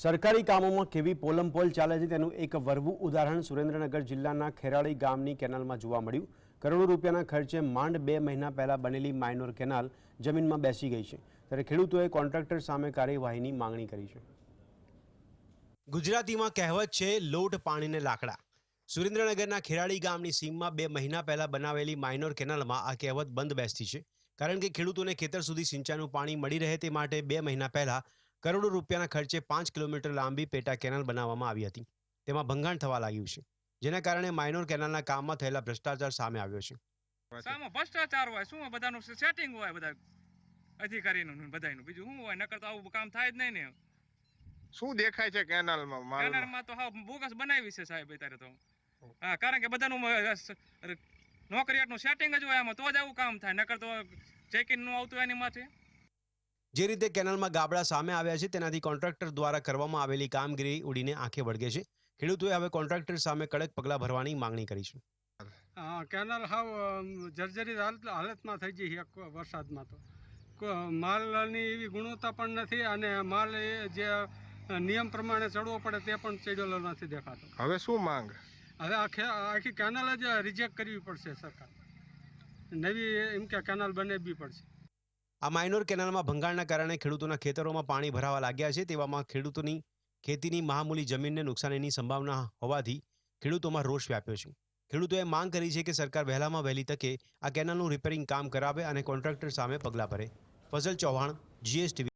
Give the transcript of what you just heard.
સરકારી કામોમાં કેવી પોલમપોલ ચાલે છે તેનું એક વરવું ઉદાહરણ સુરેન્દ્રનગર જિલ્લાના ખેરાળી ગામની કેનાલમાં જોવા મળ્યું. કરોડો રૂપિયાના ખર્ચે માંડ બે મહિના પહેલા બનેલી માઇનોર કેનાલ જમીનમાં બેસી ગઈ છે. ત્યારે ખેડૂતોએ કોન્ટ્રાક્ટર સામે કાર્યવાહીની માંગણી કરી છે. ગુજરાતીમાં કહેવત છે, લોટ પાણીને લાકડા. સુરેન્દ્રનગરના ખેરાળી ગામની સીમમાં બે મહિના પહેલા બનાવેલી માઇનોર કેનાલમાં આ કહેવત બંધ બેસતી છે. કારણ કે ખેડૂતોને ખેતર સુધી સિંચાઈનું પાણી મળી રહે તે માટે બે મહિના પહેલા કરોડો રૂપિયાના ખર્ચે પાંચ કિલોમીટર લાંબી પેટા કેનાલ બનાવવામાં આવી હતી. તેમાં ભંગાણ થવા લાગ્યું છે જેના કારણે માઇનોર કેનાલના કામમાં થયેલા ભ્રષ્ટાચાર સામે આવ્યો છે. સામે ભ્રષ્ટાચાર હોય શું બધાનું સેટિંગ હોય બધા અધિકારીનું બધાનું બીજું શું હોય નકર તો આવું કામ થાય જ નહીં ને. શું દેખાય છે કેનાલમાં કેનાલમાં તો હા બોગસ બનાવી છે સાહેબ અત્યારે તો. હા કારણ કે બધાનું નોકરિયાતનું સેટિંગ જ હોય આમાં તો જ આવું કામ થાય. નકર તો ચેકિંગનું આવતું એની માથે. જે રીતે કેનાલમાં ગાબડા સામે આવ્યા છે તેનાથી કોન્ટ્રાક્ટર દ્વારા કરવામાં આવેલી કામગીરી ઉડીને આંખે વળગે છે. ખેડૂતોએ હવે કોન્ટ્રાક્ટર સામે કડક પગલાં ભરવાની માંગણી કરી છે. કેનાલ હાવ જર્જરી જર્જરિત હાલત હાલતમાં થઈ ગઈ છે વરસાદમાં તો. માલની એવી ગુણવત્તા પણ નથી અને માલ એ જે નિયમ પ્રમાણે ચડવો પડે તે પણ ચડેલો નથી દેખાતો. હવે શું માંગ? હવે આખે આખી કેનાલ જ રિજેક્ટ કરવી પડશે સરકાર. નવી એમ કે કેનાલ બનાવવી પડશે. આ માઇનોર કેનાલમાં ભંગાણના કારણે ખેડૂતોના ખેતરોમાં પાણી ભરાવા લાગ્યા છે. તેવામાં ખેડૂતોની ખેતીની મહામૂલી જમીનને નુકસાનીની સંભાવના હોવાથી ખેડૂતોમાં રોષ વ્યાપ્યો છે. ખેડૂતોએ માંગ કરી છે કે સરકાર વહેલામાં વહેલી તકે આ કેનાલનું રિપેરિંગ કામ કરાવે અને કોન્ટ્રાક્ટર સામે પગલાં ભરે. ફઝલ ચૌહાણ જીએસટીવી